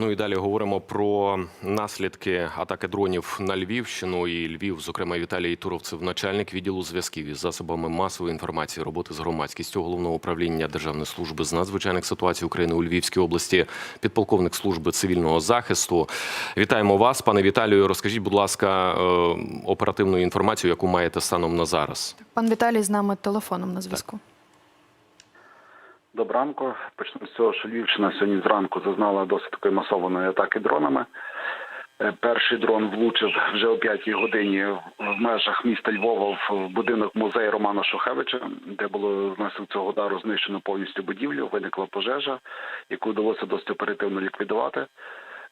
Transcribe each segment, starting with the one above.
Ну і далі говоримо про наслідки атаки дронів на Львівщину і Львів, зокрема Віталій Туровцев, начальник відділу зв'язків із засобами масової інформації, роботи з громадськістю головного управління Державної служби з надзвичайних ситуацій України у Львівській області, підполковник служби цивільного захисту. Вітаємо вас, пане Віталію. Розкажіть, будь ласка, е, оперативну інформацію, яку маєте станом на зараз. Пан Віталій з нами телефоном на зв'язку. Доброго ранку. Почнемо з цього, що Львівщина сьогодні зранку зазнала досить такої масованої атаки дронами. Е, Перший дрон влучив вже о 5 годині в межах міста Львова в будинок музею Романа Шухевича, де було внаслідок цього удару знищено повністю будівлю. Виникла пожежа, яку вдалося досить оперативно ліквідувати.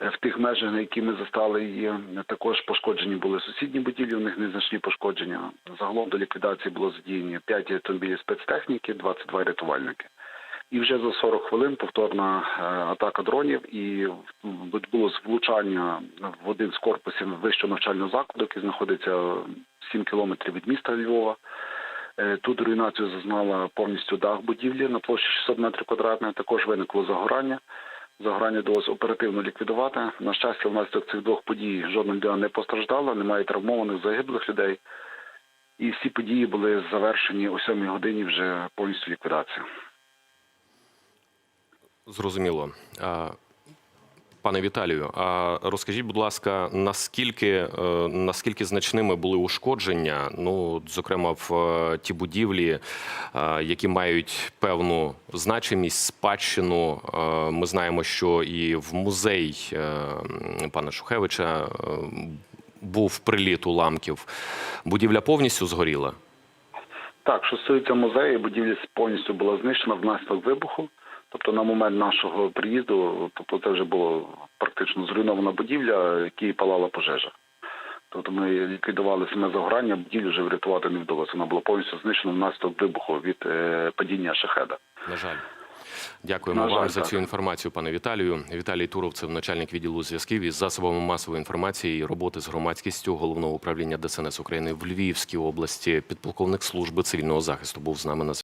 Е, В тих межах, на які ми застали її, також пошкоджені були сусідні будівлі. У них незначні пошкодження. Загалом до ліквідації було задіяні 5 автомобілів спецтехніки, 22 рятувальники. І вже за 40 хвилин повторна е, атака дронів, і відбулось влучання в один з корпусів вищого навчального закладу, який знаходиться 7 кілометрів від міста Львова. Е, Тут руйнацію зазнала повністю дах будівлі на площі 600 метрів квадратних. Також виникло загорання. Загорання вдалося оперативно ліквідувати. На щастя, внаслідок цих двох подій жодна людина не постраждала, немає травмованих загиблих людей. І всі події були завершені о 7 годині вже повністю ліквідація. Зрозуміло. Пане Віталію, а розкажіть, будь ласка, наскільки, е, наскільки значними були ушкодження, ну, зокрема, в е, ті будівлі, е, які мають певну значимість, спадщину. Ми знаємо, що і в музей пана Шухевича був приліт уламків. Будівля повністю згоріла. Так, що стосується музею, будівля повністю була знищена внаслідок вибуху. Тобто на момент нашого приїзду, тобто це вже була практично зруйнована будівля, якій палала пожежа. Тобто ми ліквідували саме загорання, будівлю вже врятувати не вдалося. Вона була повністю знищена внаслідок вибуху від е, падіння шахеда. На жаль. Дякуємо На жаль, вам за так. цю інформацію, пане Віталію. Віталій Туровцев, начальник відділу зв'язків із засобами масової інформації і роботи з громадськістю головного управління ДСНС України в Львівській області, підполковник служби цивільного захисту був з нами на.